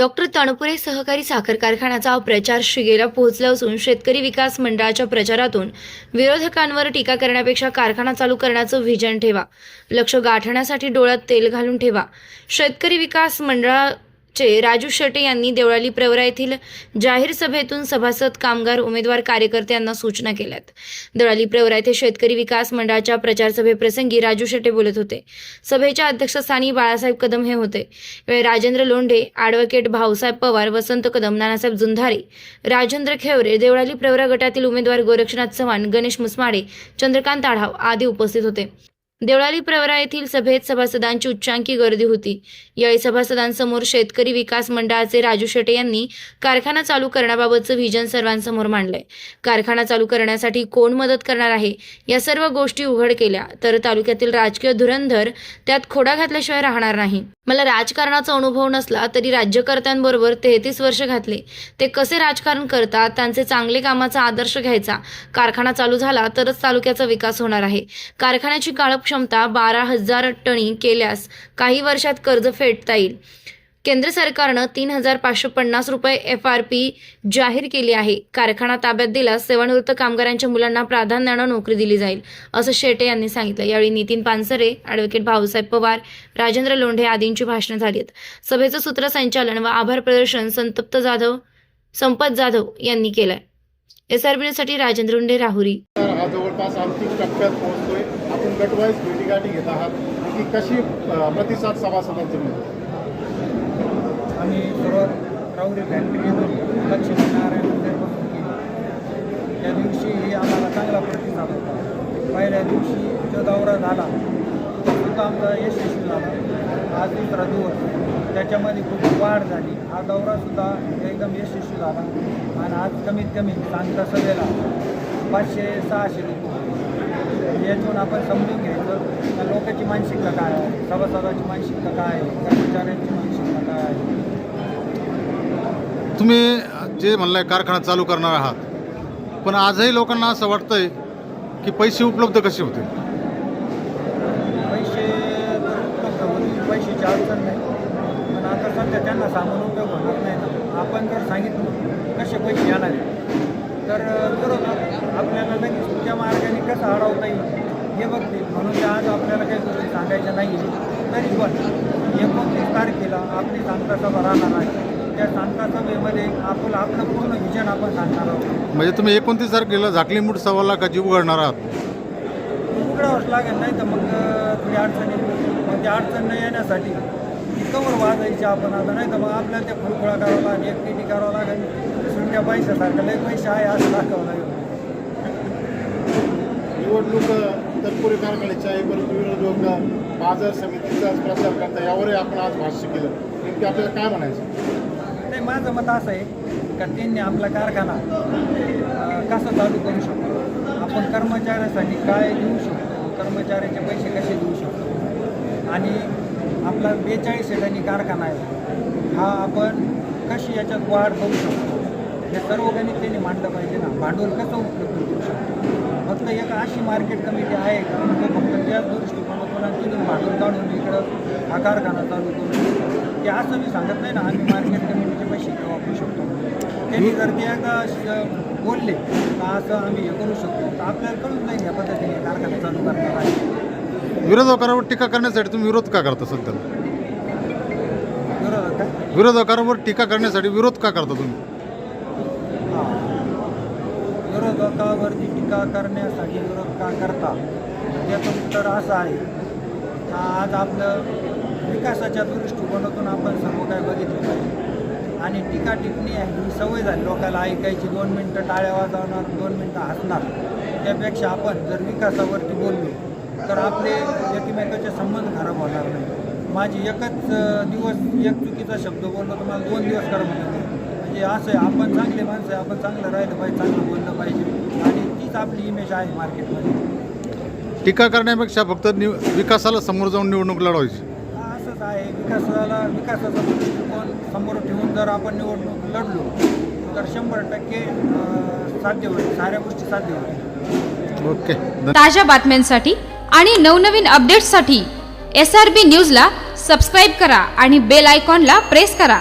Doctor Tanpure सहकारी साखर कारखान्याचा प्रचार शिगेला पोहोचला असून शेतकरी विकास मंडळाच्या प्रचारातून विरोधकांवर टीका करण्यापेक्षा कारखाना चालू करण्याचं व्हिजन ठेवा. लक्ष गाठण्यासाठी डोळ्यात तेल घालून ठेवा. शेतकरी विकास मंडळा चे राजू शेटे यांनी देवळाली प्रवरा येथील जाहीर सभेतून सभासद कामगार उमेदवार कार्यकर्त्यांना सूचना केल्यात. देवळाली प्रवरा येथे शेतकरी विकास मंडळाच्या प्रचार सभेप्रसंगी राजू शेटे बोलत होते. सभेच्या अध्यक्षस्थानी बाळासाहेब कदम हे होते. राजेंद्र लोंढे ॲडव्होकेट भाऊसाहेब पवार वसंत कदम नानासाहेब जुंधारे राजेंद्र खेवरे देवळाली प्रवरा गटातील उमेदवार गोरक्षनाथ चव्हाण गणेश मुसमाडे चंद्रकांत आढाव आदी उपस्थित होते. देवळाली प्रवरा येथील सभेत सभासदांची उच्चांकी गर्दी होती. यावेळी सभासदांसमोर शेतकरी विकास मंडळाचे राजू शेटे यांनी कारखाना चालू करण्याबाबतचं व्हिजन सर्वांसमोर मांडलंय. कारखाना चालू करण्यासाठी कोण मदत करणार आहे? या सर्व गोष्टी उघड केल्या तर तालुक्यातील राजकीय धुरंधर त्यात खोडा घातल्याशिवाय राहणार नाही. मला राजकारणाचा अनुभव नसला तरी राज्यकर्त्यांबरोबर तेहतीस वर्ष घातले. ते कसे राजकारण करतात? त्यांचे चांगले कामाचा आदर्श घ्यायचा. कारखाना चालू झाला तरच तालुक्याचा विकास होणार आहे. कारखान्याची काळप क्षमता बारा हजार टनी केल्यास काही वर्षात कर्ज फेडता येईल. केंद्र सरकारनं तीन हजार पाचशे पन्नास रुपये एफ आर पी जाहीर केली आहे. कारखाना ताब्यात दिल्यास सेवानिवृत्त कामगारांच्या मुलांना प्राधान्यानं नोकरी दिली जाईल असं शेटे यांनी सांगितलं. यावेळी नितीन पानसरे ॲडव्होकेट भाऊसाहेब पवार राजेंद्र लोंढे आदींची भाषणं झाली आहेत. सभेचं सूत्रसंचालन व आभार प्रदर्शन संतप्त जाधव संपत जाधव यांनी केलंय. एस आरसाठी राजेंद्र लोंढे राहुरी. हा जवळपास अंतिम टप्प्यात पोहोचतोय. आपण गटवाईज भेटीगाठी घेत आहात की कशी प्रतिसाद सभासदांचे मिळतो आम्ही सुरुवात राहुरी फॅक्टरी लक्ष्मीनारायण मंदिरपासून केली त्या दिवशी आम्हाला चांगला प्रतिसाद होता. पहिल्या दिवशी जो दौरा झाला तो सुद्धा आमचा यशस्वी झाला. आज दुसरा दिवस. त्याच्यामध्ये खूप वाढ झाली. हा दौरासुद्धा एकदम यशस्वी झाला. आणि आज कमीत कमी सांगता सभेला पाचशे सहाशे लोक यातून आपण समजून घ्यायचं लोकांची मानसिकता काय आहे सभासदाची मानसिकता काय आहे कर्मचाऱ्यांची मानसिकता काय आहे. तुम्ही जे म्हणलाय कारखाना चालू करणार आहात पण आजही लोकांना असं वाटतंय की पैसे उपलब्ध कसे होते पैसे तर उपलब्ध होतील पैशाची अडचण नाही. पण आता सध्या त्यांना सांगून उपयोग होणार नाही ना. आपण जर सांगितलं कसे पैसे येणार तर विरोधात आपल्याला लगेच कुठच्या मार्गाने कसं अडवता येईल हे बघतील म्हणून ते आज आपल्याला काही गोष्टी सांगायच्या नाही तरी पण एकोणतीस तारखेला आपली सांगता सभा राहणार आहे. त्या सांगता सभेमध्ये आपलं आपलं पूर्ण विजन आपण सांगणार आहोत. म्हणजे तुम्ही एकोणतीस तारखेला झाकली मूठ सव्वा लाखाची उघडणार आहात? उघडावंच लागेल नाही तर मग थोडी अडचण. मग त्या अडचण न येण्यासाठी कवर वाजायची आपण आता. नाही तर मग आपल्याला ते फुलफुळा करावं लागेल एकटी करावं लागेल. सुट्ट्या पैशासारखं लई पैसे आहे असं दाखवावं लागेल निवडणूक अ, तत्पुरे कारखान्याची आहे परंतु विरोधक अ, बाजार समितीचा प्रचार करता यावरही आपण आज भाष्य केलं. नेमकी आपल्याला काय म्हणायचं? नाही माझं मत असं आहे का त्यांनी आपला कारखाना कसा चालू करू शकतो? आपण कर्मचाऱ्यासाठी काय देऊ शकतो? कर्मचाऱ्याचे पैसे कसे देऊ शकतो? आणि आपला बेचाळीस सेटांनी कारखाना आहे हा आपण कशी याच्यात वाढ करू शकतो? हे सर्व गणित त्यांनी मांडलं पाहिजे ना. भांडवल कसं उपलब्ध करू शकतो? फक्त एक अशी मार्केट कमिटी आहे का? तो फक्त त्याच दृष्टिकोनातून तिथून भांडवल काढून इकडं हा कारखाना चालू करू की असं मी सांगत नाही ना. आम्ही मार्केट कमिटीचे पैसे वापरू शकतो. त्यांनी जर ते श- बोलले का असं आम्ही हे करू शकतो तर आपल्याला कळून जाईल या पद्धतीने कारखाना चालू करणार आहे. विरोधकांवर टीका करण्यासाठी तुम्ही विरोध का करता सध्या? का? विरोधकांवर टीका करण्यासाठी विरोध का करता तुम्ही? विरोधकावरती टीका करण्यासाठी विरोध का करता? त्याचं उत्तर असं आहे. आज आपलं विकासाच्या दृष्टिकोनातून आपण सर्व काही बघितलं पाहिजे. आणि टीका टिप्पणी आहे ही सवय झाली. लोकांना ऐकायची दोन मिनटं टाळ्या वाजवणार दोन मिनटं हसणार. त्यापेक्षा आपण जर विकासावरती बोललो तर आपले एकमेकाचे संबंध खराब होणार नाही. माझी एकच दिवस एक चुकीचा शब्द बोललो तर मला दोन दिवस खराब होणार नाही म्हणजे असं आहे आपण चांगले माणसं आहे आपण चांगलं राहिलं पाहिजे चांगलं बोललं पाहिजे. आणि तीच आपली इमेज आहे मार्केटमध्ये टीका करण्यापेक्षा फक्त निव विकासाला समोर जाऊन निवडणूक लढवायची. हा, असंच आहे. विकासाला विकासाचा दृष्टिकोन समोर ठेवून जर आपण निवडणूक लढलो तर शंभर टक्के अं, साध्य होईल. साऱ्या गोष्टी साध्य होतील. ओके. धन्यवाद ताज्या बातम्यांसाठी आणि नवनवीन अपडेट्ससाठी एस आर बी न्यूजला सबस्क्राईब करा आणि बेल आयकॉनला प्रेस करा.